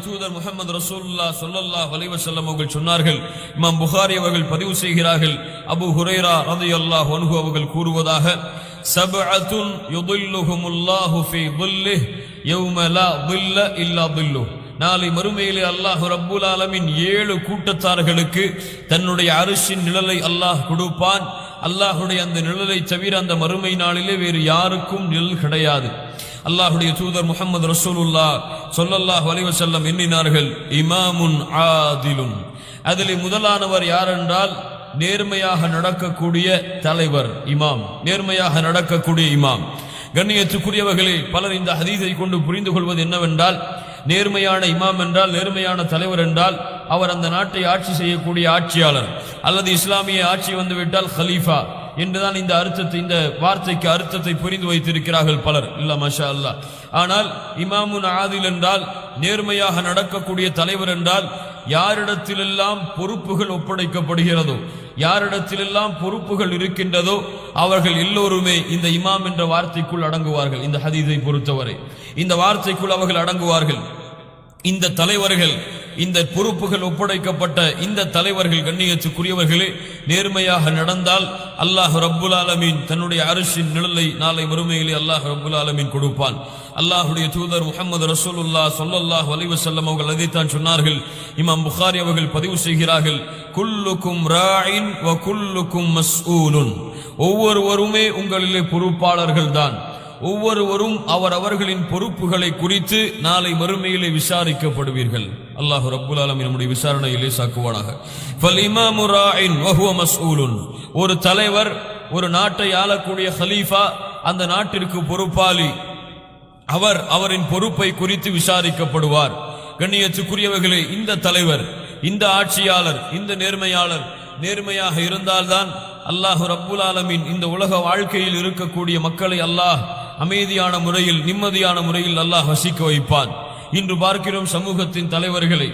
தூதர் முகமது ரசூல்லா சொல்லல்லா வலைவசல்லம் சொன்னார்கள் அவர்கள் பதிவு செய்கிறார்கள் அபு ஹுரேரா ரதி அல்லாஹ் கூறுவதாக சபஅத்துன் யுதுல்லுஹுமுல்லாஹு ஃபீ துல்லிஹ். நாளை மறுமையிலே அல்லாஹ் ரப்புல் ஆலமின் ஏழு கூட்டத்தார்களுக்கு தன்னுடைய அரிசின் நிழலை அல்லாஹ் கொடுப்பான். அல்லாஹுடைய அந்த நிழலை தவிர அந்த மறுமை நாளிலே வேறு யாருக்கும் நிழல் கிடையாது. அல்லாஹுடைய தூதர் முகமது ரசூலுல்லா சொல்லல்லாஹ் வலிவசல்லம் எண்ணினார்கள் இமாமுன் ஆதிலும். அதில் முதலானவர் யாரென்றால் நேர்மையாக நடக்கக்கூடிய தலைவர் இமாம். நேர்மையாக நடக்கக்கூடிய இமாம். கண்ணியத்துக்குரியவர்களே பலர் இந்த ஹதீஸை கொண்டு புரிந்து கொள்வது என்னவென்றால் நேர்மையான இமாம் என்றால் நேர்மையான தலைவர் என்றால் அவர் அந்த நாட்டை ஆட்சி செய்யக்கூடிய ஆட்சியாளர். அல்லது இஸ்லாமிய ஆட்சி வந்துவிட்டால் ஹலீஃபா என்றுதான் இந்த அர்த்தத்தை இந்த வார்த்தைக்கு அர்த்தத்தை புரிந்து வைத்திருக்கிறார்கள் பலர். இல்ல மஷா அல்லாஹ் ஆனால் இமாமுன் ஆதில் என்றால் நேர்மையாக நடக்கக்கூடிய தலைவர் என்றால் யாரிடத்திலெல்லாம் பொறுப்புகள் ஒப்படைக்கப்படுகிறதோ யாரிடத்திலெல்லாம் பொறுப்புகள் இருக்கின்றதோ அவர்கள் எல்லோருமே இந்த இமாம் என்ற வார்த்தைக்குள் அடங்குவார்கள். இந்த ஹதீதை பொறுத்தவரை. இந்த வார்த்தைக்குள் அவர்கள் அடங்குவார்கள். இந்த தலைவர்கள் இந்த பொறுப்புகள் ஒப்படைக்கப்பட்ட இந்த தலைவர்கள் கண்ணியத்துக்குரியவர்களே நேர்மையாக நடந்தால் அல்லாஹ் ரப்புல் ஆலமீன் தன்னுடைய அரிசின் நிழலை நாளை மறுமையிலே அல்லாஹ் ரப்புல் ஆலமீன் கொடுப்பான். அல்லாஹுடைய தூதர் முகமது ரசூலுல்லா சொல்லல்லாஹ் வலைவசல்லம் அவர்கள் அதைத்தான் சொன்னார்கள். இமாம் புகாரி அவர்கள் பதிவு செய்கிறார்கள் குல்லுக்கும் ராயின் வ குல்லுக்கும் மஸ்ஊலுன். ஒவ்வொருவருமே உங்களிலே பொறுப்பாளர்கள் தான் ஒவ்வொருவரும் அவர் அவர்களின் பொறுப்புகளை குறித்து நாளை மறுமையிலே விசாரிக்கப்படுவீர்கள். அல்லாஹ் ரப்புல் ஆலம் நம்முடைய விசாரணையிலே சாக்குவானாக. ஒரு தலைவர் ஒரு நாட்டை ஆளக்கூடிய ஹலீஃபா அந்த நாட்டிற்கு பொறுப்பாளி. அவர் அவரின் பொறுப்பை குறித்து விசாரிக்கப்படுவார். கண்ணியத்துக்குரியவர்களே இந்த தலைவர் இந்த ஆட்சியாளர் இந்த நேர்மையாளர் நேர்மையாக இருந்தால்தான் அல்லாஹு ரப்புல் ஆலமின் இந்த உலக வாழ்க்கையில் இருக்கக்கூடிய மக்களை அல்லாஹ் அமைதியான முறையில் நிம்மதியான முறையில் அல்லாஹ் வசிக்க வைப்பான். இன்று பார்க்கிறோம் சமூகத்தின் தலைவர்களை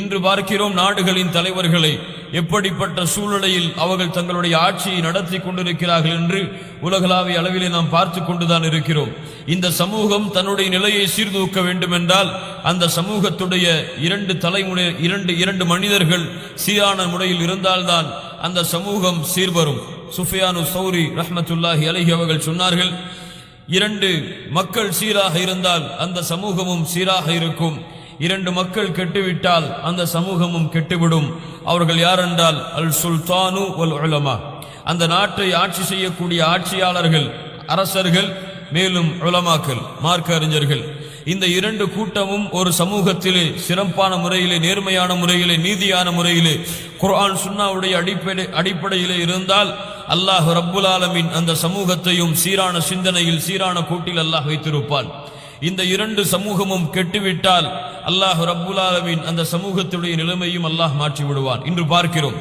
இன்று பார்க்கிறோம் நாடுகளின் தலைவர்களை எப்படிப்பட்ட சூழ்நிலையில் அவர்கள் தங்களுடைய ஆட்சியை நடத்தி கொண்டிருக்கிறார்கள் என்று உலகளாவிய அளவிலே நாம் பார்த்து கொண்டுதான் இருக்கிறோம். இந்த சமூகம் தன்னுடைய நிலையை சீர்தூக்க வேண்டும் என்றால் அந்த சமூகத்துடைய இரண்டு தலைமுறை இரண்டு இரண்டு மனிதர்கள் சீரான முறையில் இருந்தால்தான் அந்த சமூகம் சீர்வரும். சுஃபியானு சௌரி ரஹமத்துல்லாஹி அலஹி அவர்கள் சொன்னார்கள் இரண்டு மக்கள் சீராக இருந்தால் அந்த சமூகமும் சீராக இருக்கும். இரண்டு மக்கள் கெட்டுவிட்டால் அந்த சமூகமும் கெட்டுவிடும். அவர்கள் யாரென்றால்? அல் சுல்தானு வல் உலமா. அந்த நாட்டை ஆட்சி செய்யக்கூடிய ஆட்சியாளர்கள் அரசர்கள் மேலும் உலமாக்கள் மார்க்க அறிஞர்கள் இந்த இரண்டு கூட்டமும் ஒரு சமூகத்திலே சிறப்பான முறையிலே நேர்மையான முறையிலே நீதியான முறையிலே குர்ஆன் சுன்னாவுடைய அடிப்படை அடிப்படையிலே இருந்தால் அல்லாஹ் ரப்புல் ஆலமீன் அந்த சமூகத்தையும் சீரான சிந்தனையில் சீரான கூட்டில் அல்லாஹ் வைத்திருப்பான். இந்த இரண்டு சமூகமும் கெட்டுவிட்டால் அல்லாஹ் ரப்புல் ஆலமீன் அந்த சமூகத்துடைய நிலைமையும் அல்லாஹ் மாற்றி விடுவான் இன்று பார்க்கிறோம்.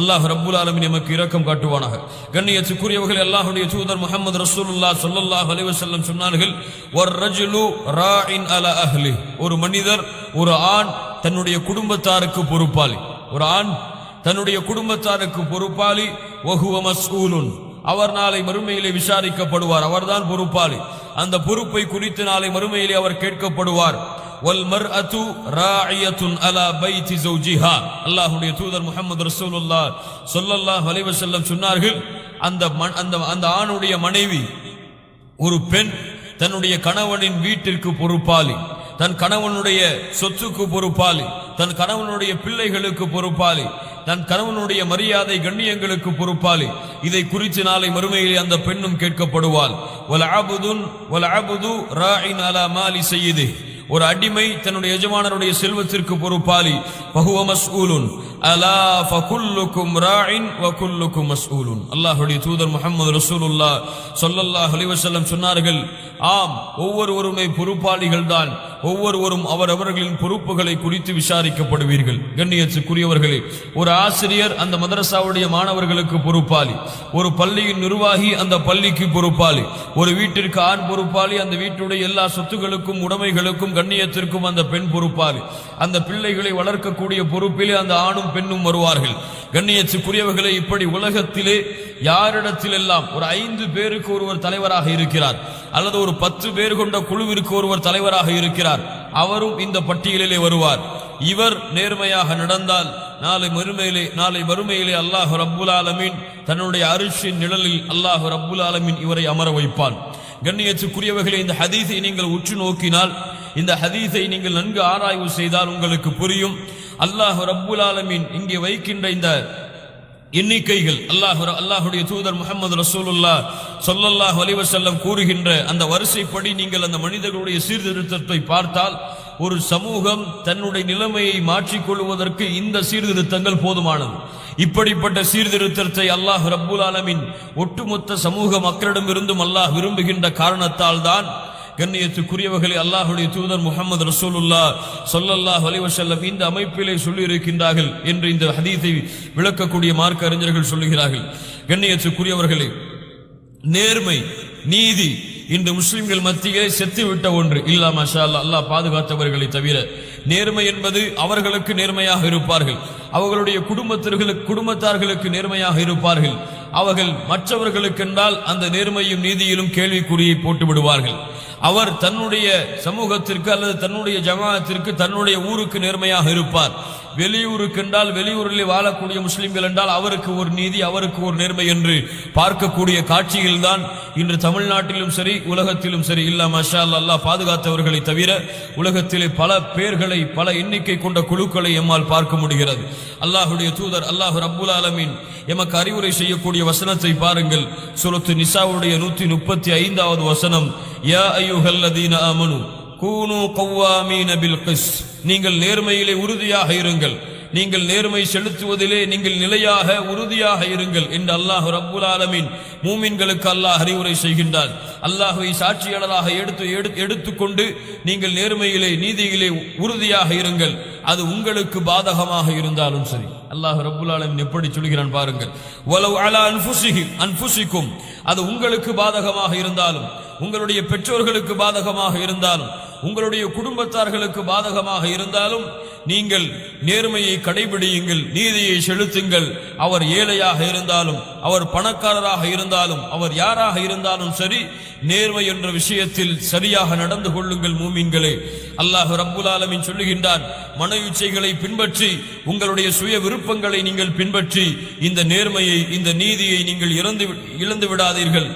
அல்லாஹ் ரப்புல் எமக்கு இரக்கம் காட்டுவானாக. கண்ணியத்துக்குரியவர்கள் அல்லாஹுடைய தூதர் முகமது ரசூலுல்லா சொல்லல்லாஹ் அலைஹி சொன்னார்கள் ஒரு ரஜுலு ராஇன் அலா அஹ்லி. ஒரு மனிதர் ஒரு ஆண் தன்னுடைய குடும்பத்தாருக்கு பொறுப்பாளி. ஒரு ஆண் தன்னுடைய குடும்பத்தாருக்கு பொறுப்பாளி வஹுவ மஸ்ஊலுன். அவர் நாளை மறுமையிலே விசாரிக்கப்படுவார். அவர்தான் பொறுப்பாளி. அந்த பொறுப்பை குறித்து நாளை மறுமையிலே அவர் கேட்கப்படுவார். வல் மர் மர்அத்து ராஇயத்துன் அலா பைத்தி ஜௌஜிஹா அல்லாஹ்வுடைய தூதர் முஹம்மது ரசூலுல்லாஹ் சொல்லல்லாஹ் வலைவ செல்லம் சொன்னார்கள் அந்த மண்- அந்த அந்த ஆணுடைய மனைவி ஒரு பெண் தன்னுடைய கணவனின் வீட்டிற்கு பொறுப்பாளி. தன் கணவனுடைய சொத்துக்கு பொறுப்பாளி. தன் கணவனுடைய பிள்ளைகளுக்கு பொறுப்பாளி. தன் கணவனுடைய மரியாதை கண்ணியங்களுக்கு பொறுப்பாளி இதை குறித்து நாளை மறுமையிலே அந்த பெண்ணும் கேட்கப்படுவாள். வல அபுதுன் வல அபுது ராயின் அலா மாலி செய்யுது ஒரு அடிமை தன்னுடைய எஜமானருடைய செல்வத்திற்கு பொறுப்பாளி பகுவ மஸ்ஊலுன். அலா ஃபகுல்லுக்கும் ராயின் வகுல்லுக்கும் குல்லுக்கும் மஸ்ஊலுன். அல்லாஹ்வுடைய தூதர் முஹம்மது ரசூலுல்லாஹ் சொல்லல்லாஹ் அலைஹி சொன்னார்கள் ஆம் ஒவ்வொருவருமே பொறுப்பாளிகள் தான் ஒவ்வொருவரும் அவரவர்களின் பொறுப்புகளை குறித்து விசாரிக்கப்படுவீர்கள். கண்ணியத்துக்குரியவர்களே ஒரு ஆசிரியர் அந்த மதரசாவுடைய மாணவர்களுக்கு பொறுப்பாளி. ஒரு பள்ளியின் நிர்வாகி அந்த பள்ளிக்கு பொறுப்பாளி. ஒரு வீட்டிற்கு ஆண் பொறுப்பாளி அந்த வீட்டுடைய எல்லா சொத்துகளுக்கும் உடைமைகளுக்கும் கண்ணியத்திற்கும் அந்த பெண் பொறுப்பாளி. அந்த பிள்ளைகளை வளர்க்கக்கூடிய பொறுப்பிலே அந்த ஆணும் பெண்ணும் வருவார்கள். கண்ணியத்துக்குரியவர்களை இப்படி உலகத்திலே யாரிடத்திலெல்லாம் ஒரு ஐந்து பேருக்கு ஒருவர் தலைவராக இருக்கிறார் அல்லது ஒரு பத்து பேர் கொண்ட குழுவிற்கு ஒருவர் தலைவராக இருக்கிறார் அவரும் இந்த பட்டியலிலே வருவார். இவர் நேர்மையாக நடந்தால் நாளை மறுமையிலே நாளை மறுமையிலே அல்லாஹ் ரப்புல் ஆலமின் தன்னுடைய அரிசின் நிழலில் அல்லாஹு ரப்புல் ஆலமின் இவரை அமர வைப்பான். கண்ணியத்துக்குரியவர்களே இந்த ஹதீஸை நீங்கள் உற்று நோக்கினால் இந்த ஹதீஸை நீங்கள் நன்கு ஆராய்வு செய்தால் உங்களுக்கு புரியும். அல்லாஹ் ரப்புல் ஆலமின் இங்கே வைக்கின்ற இந்த எண்ணிக்கைகள் அல்லாஹ் அல்லாஹுடைய தூதர் முகமது ரசூலுல்லா சொல்லல்லாஹ் வலிவசல்லம் கூறுகின்ற அந்த வரிசைப்படி நீங்கள் அந்த மனிதர்களுடைய சீர்திருத்தத்தை பார்த்தால் ஒரு சமூகம் தன்னுடைய நிலைமையை மாற்றிக்கொள்வதற்கு இந்த சீர்திருத்தங்கள் போதுமானது. இப்படிப்பட்ட சீர்திருத்தத்தை அல்லாஹ் ரப்புல் ஆலமின் ஒட்டுமொத்த சமூக மக்களிடமிருந்தும் அல்லாஹ் விரும்புகின்ற காரணத்தால் தான் கண்ணியத்துக்குரியவர்களை அல்லாஹுடைய தூதர் முகமது ரசூலுல்லா சொல்லல்லாஹ் வலிவசல்லம் இந்த அமைப்பிலே சொல்லியிருக்கின்றார்கள் என்று இந்த ஹதீத்தை விளக்கக்கூடிய மார்க்க அறிஞர்கள் சொல்லுகிறார்கள். கண்ணியத்துக்குரியவர்களே நேர்மை நீதி இன்று முஸ்லிம்கள் மத்தியிலே செத்துவிட்ட ஒன்று. இல்லா மஷா அல்லா அல்லாஹ் பாதுகாத்தவர்களை தவிர நேர்மை என்பது அவர்களுக்கு நேர்மையாக இருப்பார்கள். அவர்களுடைய குடும்பத்தர்களுக்கு குடும்பத்தார்களுக்கு நேர்மையாக இருப்பார்கள். அவர்கள் மற்றவர்களுக்கென்றால் அந்த நேர்மையும் நீதியிலும் கேள்விக்குறியை போட்டு விடுவார்கள் அவர் தன்னுடைய சமூகத்திற்கு அல்லது தன்னுடைய ஜமாத்திற்கு தன்னுடைய ஊருக்கு நேர்மையாக இருப்பார். வெளியூருக்கு என்றால் வெளியூரில் வாழக்கூடிய முஸ்லிம்கள் என்றால் அவருக்கு ஒரு நீதி அவருக்கு ஒரு நேர்மை என்று பார்க்கக்கூடிய காட்சியில் தான் இன்று தமிழ்நாட்டிலும் சரி உலகத்திலும் சரி. இல்லா மஷா அல்லாஹ் பாதுகாத்தவர்களை தவிர உலகத்திலே பல பேர்களை பல எண்ணிக்கை கொண்ட குழுக்களை எம்மால் பார்க்க முடிகிறது. அல்லாஹுடைய தூதர் அல்லாஹ் ரப்புல் அலமீன் எமக்கு அறிவுரை செய்யக்கூடிய வசனத்தை பாருங்கள். சுரத்து நிசாவுடைய நூத்தி முப்பத்தி ஐந்தாவது வசனம் யா ஐயுஹல்லதீன அமனு கூனு கவ்வாமீன பில் கிஸ். நீங்கள் நேர்மையிலே உறுதியாக இருங்கள். நீங்கள் நேர்மை செலுத்துவதிலே நீங்கள் நிலையாக உறுதியாக இருங்கள் என்று அல்லாஹ் ரப்புல் ஆலமீன் மூமின்களுக்கு அல்லாஹ் அறிவுரை செய்கின்றார். அல்லாஹுவை சாட்சியாளராக எடுத்து எடுத்துக்கொண்டு நீங்கள் நேர்மையிலே நீதியிலே உறுதியாக இருங்கள். அது உங்களுக்கு பாதகமாக இருந்தாலும் சரி. அல்லாஹ் ரப்புல் ஆலமின் எப்படி சொல்கிறான் பாருங்கள். வலவ் அலா அன்ஃபுசிஹிம் அன்புசிக்கும் அது உங்களுக்கு பாதகமாக இருந்தாலும் உங்களுடைய பெற்றோர்களுக்கு பாதகமாக இருந்தாலும் உங்களுடைய குடும்பத்தார்களுக்கு பாதகமாக இருந்தாலும் நீங்கள் நேர்மையை கடைபிடியுங்கள் நீதியை செலுத்துங்கள். அவர் ஏழையாக இருந்தாலும் அவர் பணக்காரராக இருந்தாலும் அவர் யாராக இருந்தாலும் சரி நேர்மை என்ற விஷயத்தில் சரியாக நடந்து கொள்ளுங்கள் மூமின்களே. அல்லாஹ் ரப்புல் ஆலமின் சொல்லுகின்றான் மன பின்பற்றி உங்களுடைய சுய விருப்பங்களை நீங்கள் பின்பற்றி இந்த நேர்மையை இந்த நீதியை நீங்கள் இறந்து இழந்து விடாதீர்கள்.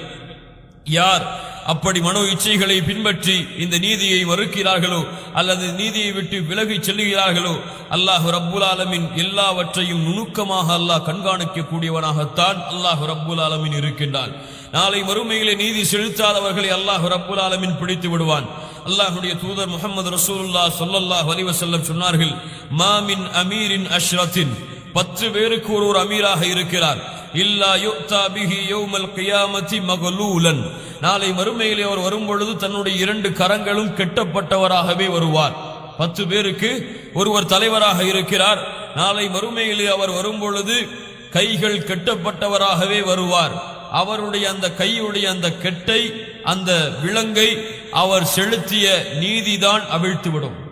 யார்? அப்படி மனோ இச்சைகளை பின்பற்றி இந்த நீதியை மறுக்கிறார்களோ அல்லது நீதியை விட்டு விலகிச் செல்லுகிறார்களோ அல்லாஹ் ரப்புல் ஆலமின் எல்லாவற்றையும் நுணுக்கமாக அல்லாஹ் கண்காணிக்கக்கூடியவனாகத்தான் அல்லாஹ் ரப்புல் ஆலமின் இருக்கின்றான். நாளை மறுமையிலே நீதி செலுத்தாதவர்களை அல்லாஹ் ரப்புல் ஆலமின் பிடித்து விடுவான். அல்லாஹுடைய தூதர் முகமது ரசூலுல்லாஹ் சொல்லல்லாஹ் அலைஹி சொன்னார்கள் மாமின் அமீரின் அஷ்ரத்தின். பத்து பேருக்கு ஒரு ஒரு அமீராக இருக்கிறார். இல்லா யுக்தா பிஹி யௌமல் மகலூலன். நாளை மறுமையிலே அவர் வரும்பொழுது தன்னுடைய இரண்டு கரங்களும் கெட்டப்பட்டவராகவே வருவார். பத்து பேருக்கு ஒருவர் தலைவராக இருக்கிறார். நாளை மறுமையிலே அவர் வரும்பொழுது கைகள் கெட்டப்பட்டவராகவே வருவார். அவருடைய அந்த கையுடைய அந்த கெட்டை அந்த விலங்கை அவர் செலுத்திய நீதிதான் அவிழ்த்துவிடும்.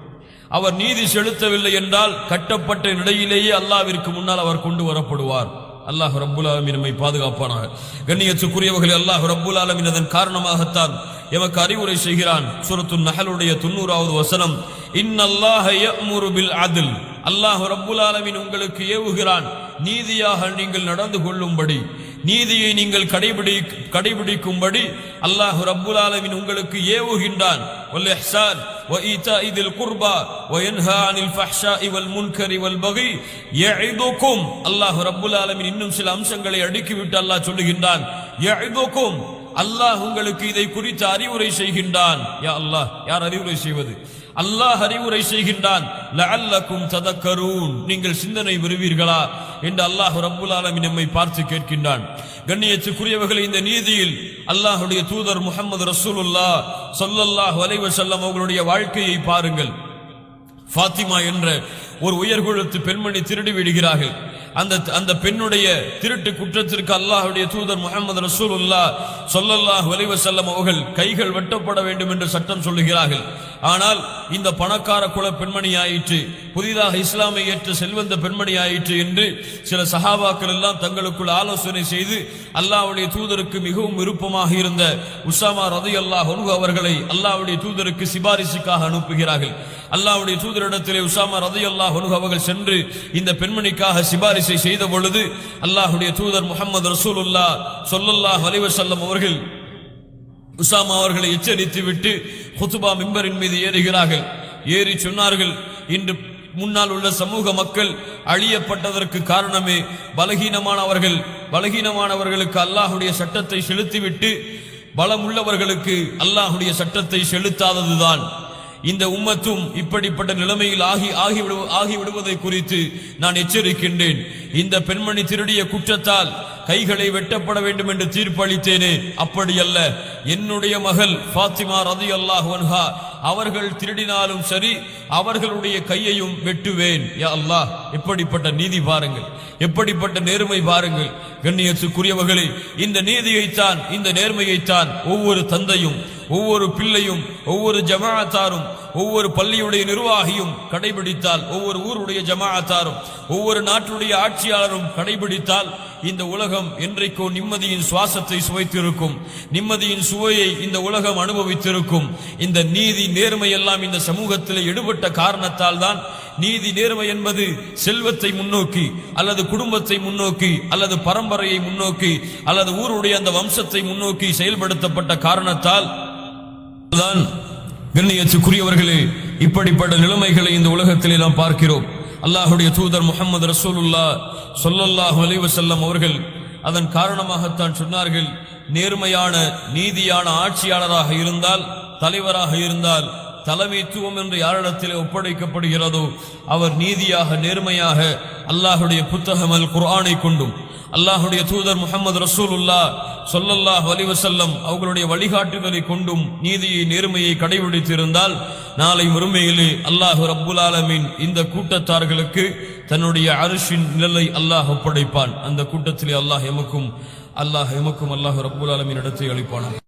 அவர் நீதி செலுத்தவில்லை என்றால் கட்டப்பட்ட நிலையிலேயே அல்லாவிற்கு முன்னால் அவர் கொண்டு வரப்படுவார். அல்லாஹ் ரப்புல் ஆலமீன் நம்மை பாதுகாப்பானாக. கண்ணியத்துக்குரியவர்கள் அல்லாஹ் ரப்புல் ஆலமீன் அதன் காரணமாகத்தான் எமக்கு அறிவுரை செய்கிறான். சுரத்து நகலுடைய தொண்ணூறாவது வசனம் இன்னல்லாஹ யஅமுரு பில் அல்லாஹ் ரப்புல் ஆலமீன் உங்களுக்கு ஏவுகிறான். நீதியாக நீங்கள் நடந்து கொள்ளும்படி. நீதியை நீங்கள் கடைபிடி கடைபிடிக்கும்படி அல்லாஹு ரப்புல் ஆலமீன் உங்களுக்கு ஏவுகின்றான். வல் இஹ்சான் வ ஈதாஇ தில் குர்பா வ யன்ஹா அனில் ஃபஹ்ஷாஇ வல் முன்கரி வல் பகி. யஇதுக்கும் அல்லாஹ் ரப்புல் ஆலமீன் இன்னும் சில அம்சங்களை அடுக்கிவிட்டு அல்லாஹ் சொல்லுகின்றான். யஇதுக்கும் அல்லாஹ் உங்களுக்கு இதை குறித்து அறிவுரை செய்கின்றான். யா அல்லாஹ் யார் அறிவுரை செய்வது? அல்லாஹ் அறிவுரை செய்கின்றான். நீங்கள் சிந்தனை பெறுவீர்களா? என்று அல்லாஹ் ரபுல் ஆலமீன் நம்மை பார்த்து கேட்கின்றான். கண்ணியத்துக்குரியவர்கள் இந்த நீதியில் அல்லாஹுடைய தூதர் முகமது ரசூலுல்லா சொல்லல்லாஹ் வலைவ செல்லம் அவர்களுடைய வாழ்க்கையை பாருங்கள். ஃபாத்திமா என்ற ஒரு உயர்குழுத்து பெண்மணி திருடி விடுகிறார்கள். அந்த அந்த பெண்ணுடைய திருட்டு குற்றத்திற்கு அல்லாஹுடைய தூதர் முகமது ரசூலுல்லா சொல்லல்லாஹு அலைஹி செல்லம் அவர்கள் கைகள் வெட்டப்பட வேண்டும் என்று சட்டம் சொல்லுகிறார்கள். ஆனால் இந்த பணக்கார குல பெண்மணி ஆயிற்று. புதிதாக இஸ்லாமை ஏற்ற செல்வந்த பெண்மணி ஆயிற்று என்று சில சஹாபாக்கள் எல்லாம் தங்களுக்குள் ஆலோசனை செய்து அல்லாஹ்வுடைய தூதருக்கு மிகவும் விருப்பமாக இருந்த உசாமா ரதி அல்லாஹ் அவர்களை அல்லாவுடைய தூதருக்கு சிபாரிசுக்காக அனுப்புகிறார்கள். அல்லாவுடைய தூதரிடத்திலே உசாமா ரதி அல்லாஹ் அவர்கள் சென்று இந்த பெண்மணிக்காக சிபாரிசை செய்த பொழுது அல்லாஹுடைய தூதர் முகமது ரசூலுல்லா சொல்லல்லாஹ் அலைவசல்லம் அவர்கள் உசாமா அவர்களை எச்சரித்து விட்டு ஹுசுபா மிம்பரின் மீது ஏறுகிறார்கள். ஏறி சொன்னார்கள் இன்று முன்னால் உள்ள சமூக மக்கள் அழியப்பட்டதற்கு காரணமே பலகீனமானவர்கள். பலகீனமானவர்களுக்கு அல்லாஹுடைய சட்டத்தை செலுத்திவிட்டு பலமுள்ளவர்களுக்கு அல்லாஹுடைய சட்டத்தை செலுத்தாததுதான். இந்த உம்மத்தும் இப்படிப்பட்ட நிலைமையில் ஆகி ஆகிவிடு ஆகிவிடுவதை குறித்து நான் எச்சரிக்கின்றேன். இந்த பெண்மணி திருடிய குற்றத்தால் கைகளை வெட்டப்பட வேண்டும் என்று தீர்ப்பளித்தேனே. அப்படி அல்ல என்னுடைய மகள் ஃபாத்திமா ரதி அல்லாஹ் அவர்கள் திருடினாலும் சரி அவர்களுடைய கையையும் வெட்டுவேன். யா அல்லாஹ் எப்படிப்பட்ட நீதி பாருங்கள். எப்படிப்பட்ட நேர்மை பாருங்கள். கண்ணியத்துக்குரியவர்களே இந்த நீதியைத்தான் இந்த நேர்மையைத்தான் ஒவ்வொரு தந்தையும் ஒவ்வொரு பிள்ளையும் ஒவ்வொரு ஜமாத்தாரும் ஒவ்வொரு பள்ளியுடைய நிர்வாகியும் கடைபிடித்தால் ஒவ்வொரு ஊருடைய ஜமாஅத்தாரும் ஒவ்வொரு நாட்டுடைய ஆட்சியாளரும் கடைபிடித்தால் இந்த உலகம் என்றைக்கோ நிம்மதியின் சுவாசத்தை சுவைத்திருக்கும். நிம்மதியின் சுவையை இந்த உலகம் அனுபவித்திருக்கும். இந்த நீதி நேர்மை எல்லாம் இந்த சமூகத்தில் எடுபட்ட காரணத்தால் தான் நீதி நேர்மை என்பது செல்வத்தை முன்னோக்கி அல்லது குடும்பத்தை முன்னோக்கி அல்லது பரம்பரையை முன்னோக்கி அல்லது ஊருடைய அந்த வம்சத்தை முன்னோக்கி செயல்படுத்தப்பட்ட காரணத்தால் தான் கண்ணியத்துக்குரியவர்களே இப்படிப்பட்ட நிலைமைகளை இந்த உலகத்திலே நாம் பார்க்கிறோம். அல்லாஹுடைய தூதர் முகமது ரசூலுல்லா சொல்லல்லாஹு அலைஹி அவர்கள் அதன் காரணமாகத்தான் சொன்னார்கள் நேர்மையான நீதியான ஆட்சியாளராக இருந்தால் தலைவராக இருந்தால் தலைமைத்துவம் என்று யாரிடத்தில் ஒப்படைக்கப்படுகிறதோ அவர் நீதியாக நேர்மையாக அல்லாஹுடைய புத்தகம் அல் குர்ஆனை கொண்டும் அல்லாஹுடைய தூதர் முகமது ரசூலுல்லா சொல்லல்லாஹ் வலிவசல்லம் அவர்களுடைய வழிகாட்டுதலை கொண்டும் நீதியை நேர்மையை கடைபிடித்திருந்தால் நாளை மறுமையிலே அல்லாஹு ரப்புல் இந்த கூட்டத்தார்களுக்கு தன்னுடைய அரிசின் நிழலை அல்லாஹ் ஒப்படைப்பான். அந்த கூட்டத்திலே அல்லாஹ் எமக்கும் அல்லாஹ் எமக்கும் அல்லாஹ் ரப்புல் இடத்தை அளிப்பான்